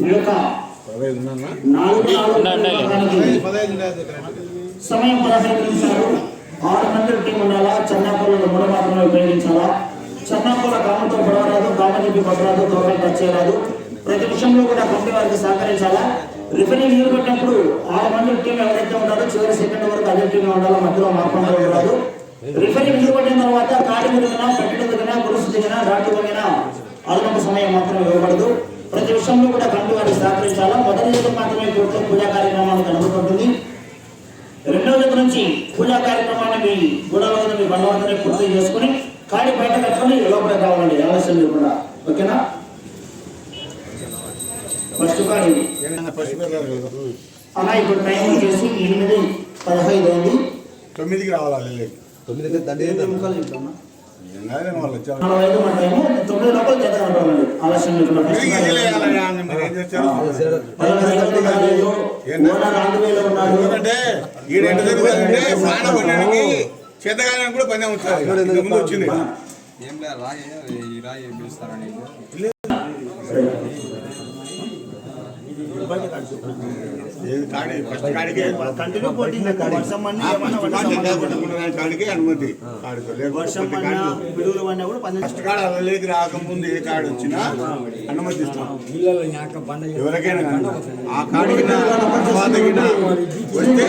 ఈ యొక్క సమయం పదహైదు నిమిషాలు ఆరు మంది టీం ఉండాలా? చెన్నాపూర్లో మూడు మాత్రమే ఉపయోగించాలా? చెన్నాపూర గ్రామంతో పడవరాదు కామనికి పడరాదు దూరం టచ్ చేయరాదు ప్రతి విషయంలో కూడా కమిటీ వారికి సహకరించాలా? రిఫరీ నీరు పెట్టినప్పుడు ఆరు మంది టీం ఎవరైతే ఉన్నారో చివరి సెకండ్ వరకు అదే టీం ఉండాలా? మధ్యలో మార్పు ఉండదు రిఫరీ నీరు పట్టిన తర్వాత కాడి దిగినా పట్టిన దిగినా గురుసు దిగినా రాటు దిగినా అదనపు సమయం మాత్రం ఇవ్వబడదు. ప్రతి విషయంలో కూడా కమిటీ వారికి సహకరించాలా? మొదటి రోజు మాత్రమే పూర్తి పూజా కార్యక్రమానికి అనుమతి రెండో జత నుంచి పూజా కార్యక్రమాన్ని మీ గూడలో మీ బండవంతనే పూర్తి చేసుకుని కాడి బయట కట్టుకొని లోపల కావాలండి. ఆలస్యం లేకుండా. ఓకేనా? ఫస్ట్ కాడి. అలా ఇప్పుడు టైం వచ్చేసి ఎనిమిది పదహైదు అయింది. తొమ్మిదికి రావాలి తొమ్మిది దండి వాళ్ళు వచ్చారు తొమ్మిది లోపల జత ఆలస్యం చేతగానే కూడా పని ముందు వచ్చింది. ఏం లే రాయి ఈ రాయి పిలుస్తారని. కాడ అలలేకి రాకముందు ఏ కాడి వచ్చినా అనుమతిస్తాం. ఎవరికైనా కానీ. ఆ కాడికి వస్తే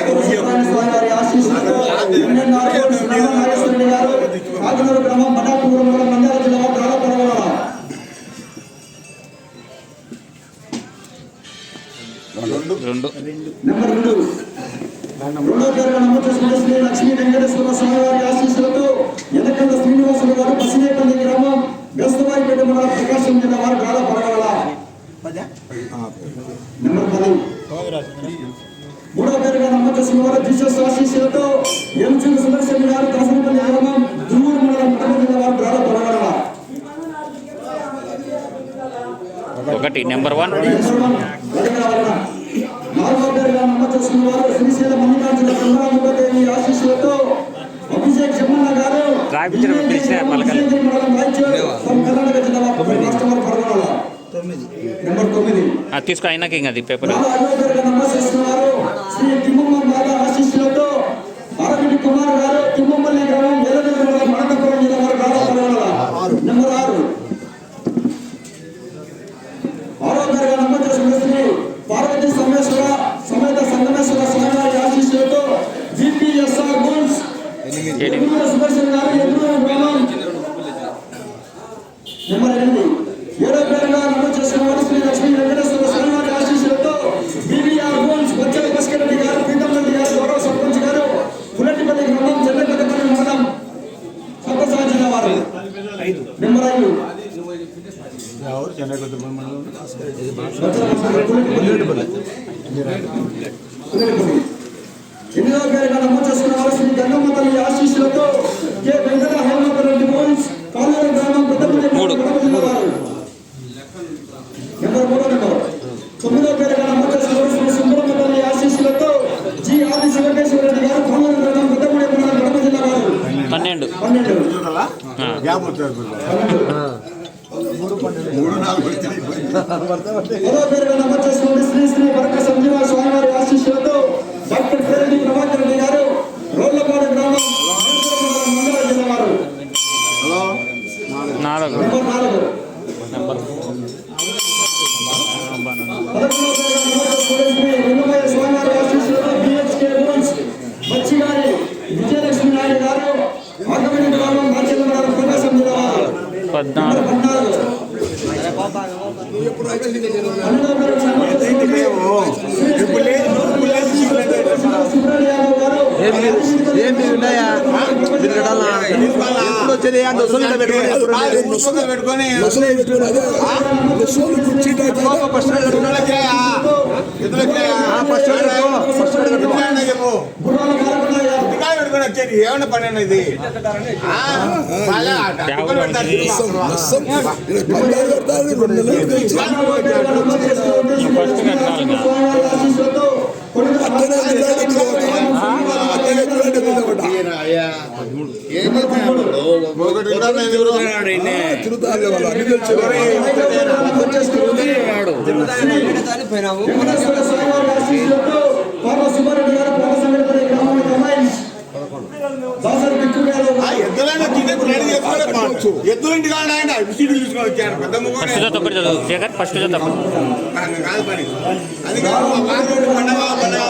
రెండు. నెంబర్ రెండు. రెండో పేరుగా నమోదు శ్రీ లక్ష్మీ వెంకటేశ్వర స్వామివారి ఆశీస్సులతో ఎనకంద శ్రీనివాసులు గారు పసినేపల్లి గ్రామం బెస్తవారిపేట మండలం ప్రకాశం జిల్లా వారు గాల పరమల నెంబర్ పది. మూడో పేరుగా నమోదు చేసుకున్న వారు జీసస్ ఆశీస్సులతో ఎంచూరు సుదర్శన్ గారు దాసనపల్లి గ్రామం దుమ్మూరు మండలం కడప జిల్లా వారు గాల పరమల ఒకటి నెంబర్ వన్. నాలుగో పేరుగా నమోదు చేసుకున్న వారు శ్రీశైల మల్లికార్జున చంద్రాముఖదేవి ఆశీస్సులతో అభిషేక్ చెమ్మన్న గారు కర్ణాటక జిల్లా నెంబర్ తొమ్మిది. తీసుకో అయినాక ఇంకా అది పేపర్ శ్రీ తిమ్మమ్మ మాత ఆశీస్సులతో అరవిడి కుమార్ గారు తిమ్మపల్లి గ్రామం ఎల్లనగర్ మండలం అనంతపురం జిల్లా వారు గాల పరమల నెంబర్ ఆరు ఆరో పేరుగా నమోదు చేసుకున్న శ్రీ పార్వతీ సోమేశ్వర సమేత సంగమేశ్వర స్వామివారి ఆశీస్సులతో జిపిఎస్ఆర్ గోల్స్ ఎన్నూరు సుదర్శన్ గారు ఎన్నూరు గ్రామం నెంబర్ ఎనిమిది ఏడో పేరుగా నమోదు చేసుకున్న వారు శ్రీ లక్ష్మీ వెంకటేశ్వర స్వామివారి ఆశీస్సులతో బీబీఆర్ గోల్స్ బొచ్చల భాస్కర్ రెడ్డి గారు ప్రీతం రెడ్డి గారు గౌరవ సర్పంచ్ గారు పులటిపల్లి గ్రామం చెల్లెపల్లి మండలం సత్యసాయి జిల్లా వారు. నెంబర్ ఐదు. ఎనిమిదో పేరుగా నమోదు చేసుకున్న వారు శ్రీ గంగమ్మ తల్లి ఆశీస్సులతో కె వెంకట హేమవతి రెడ్డి మోహన్స్ కాలూరు గ్రామం పెద్దపల్లి మూడు. కడప జిల్లా వారు నెంబర్ మూడో నెంబర్ తొమ్మిదవ పేరుగా నమోదు చేసుకున్న వారు శ్రీ సుందరమ్మ తల్లి ఆశీస్సులతో జి ఆది శివకేశ్వర రెడ్డి గారు కాలూరు గ్రామం పెద్దపల్లి మండలం కడప జిల్లా వారు పన్నెండు. మూడు నాలుగు శ్రీ శ్రీ వరక సంజీవ స్వామివారి ఆశీస్సులతో డాక్టర్ పేరెడ్డి ప్రభాకర్ రెడ్డి గారు రోడ్లపాడు గ్రామం నాలుగు. నెంబర్ నాలుగు. నెంబర్ పదకొండవ పేరుగా నమోదు చేసుకున్న శ్రీ వెంకయ్య స్వామివారి ఆశీస్సులతో బిహెచ్కే రూల్స్ మచ్చిగారి విజయలక్ష్మి నాయుడు గారు ఆగమని గ్రామం రాజ్యాంగ మండలం ప్రకాశం జిల్లా వారు నెంబర్ పద్నాలుగు పద్నాలుగు పన్నెండవ పేరుగా నమోదు చేసుకున్న ఇప్పుడు లేదు ఇప్పుడు లేదు సుబ్రహ్మణ్య యాదవ్ గారు ఏంటి ఉన్నాయా? ఎప్పుడు వచ్చేది? ఆ నొసలు పెట్టుకొని ముసుగులు పెట్టుకొని. నొసలు పెట్టుకొని. అదే. ఫస్ట్ ఎదురుకేయా? పోయినాము పార్వ సుబ్బారెడ్డి గారు పాత సంఘటన గ్రామానికి అమ్మాయి దాసరి బిక్కుమేలో ఆ ఎద్దులైనా కిందకు రెడీ చేసుకునే పాటు ఎద్దులింటి కాడ ఆయన సీట్లు తీసుకొని వచ్చారు. పెద్ద ఫస్ట్ ఒకటి చదువు. శేఖర్ ఫస్ట్ జత ఒకటి. కాదు పని అది కాదు మా బాగా పండగ పండగ